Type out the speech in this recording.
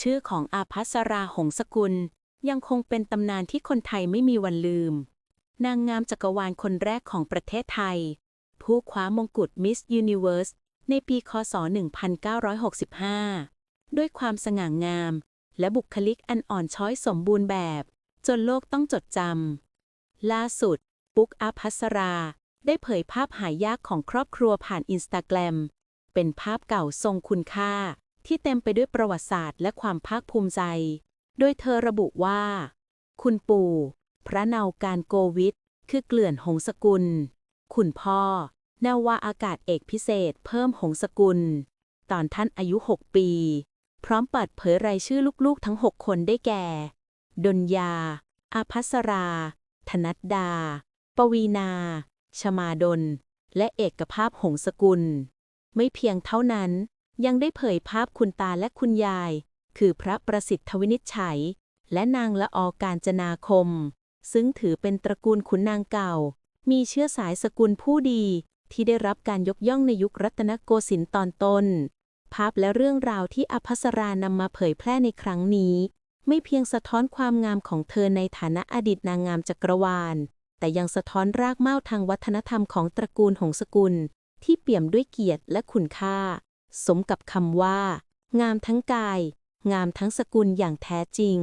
ชื่อของอาภัสราหงสกุล ยังคงเป็นตำนานที่คนไทยไม่มีวันลืม นางงามจักรวาลคนแรกของประเทศไทย ผู้คว้ามงกุฎมิสยูนิเว r ร์สในปีคศ 1965 ด้วยความสง่างาม และบุคลิกอันอ่อนช้อยสมบูรณ์แบบ จนโลกต้องจดจำล่าสุด ปุ๊กอาภัสรา ได้เผยภาพหายากของครอบครัวผ่านอินสตาแกรมเป็นภาพเก่าทรงคุณค่า ที่เต็มไปด้วยประวัติศาสตร์และความภาคภูมิใจ โดยเธอระบุว่า คุณปู่ พระเนาการโกวิทคือเกลื่อนหงสกุล คุณพ่อนาวาอากาศเอกพิเศษเพิ่มหงสกุล ตอนท่านอายุ 6 ปี พร้อมเปิดเผยรายชื่อลูกๆทั้ง 6 คนได้แก่ ดนยา อาภัสรา ธนัดดา ปวีนา ชมาดล และเอกภาพหงสกุล ไม่เพียงเท่านั้น ยังได้เผยภาพคุณตาและคุณยาย คือพระประสิทธิวินิจฉัย และนางละออการจนาคม ซึ่งถือเป็นตระกูลขุนนางเก่า มีเชื้อสายสกุลผู้ดี ที่ได้รับการยกย่องในยุครัตนโกสินทร์ตอนต้น ภาพและเรื่องราวที่อภัสรานำมาเผยแพร่ในครั้งนี้ ไม่เพียงสะท้อนความงามของเธอในฐานะอดีตนางงามจักรวาล แต่ยังสะท้อนรากเหง้าทางวัฒนธรรมของตระกูลหงสกุล ที่เปี่ยมด้วยเกียรติและคุณค่า สมกับคำว่า งามทั้งกาย งามทั้งสกุลอย่างแท้จริง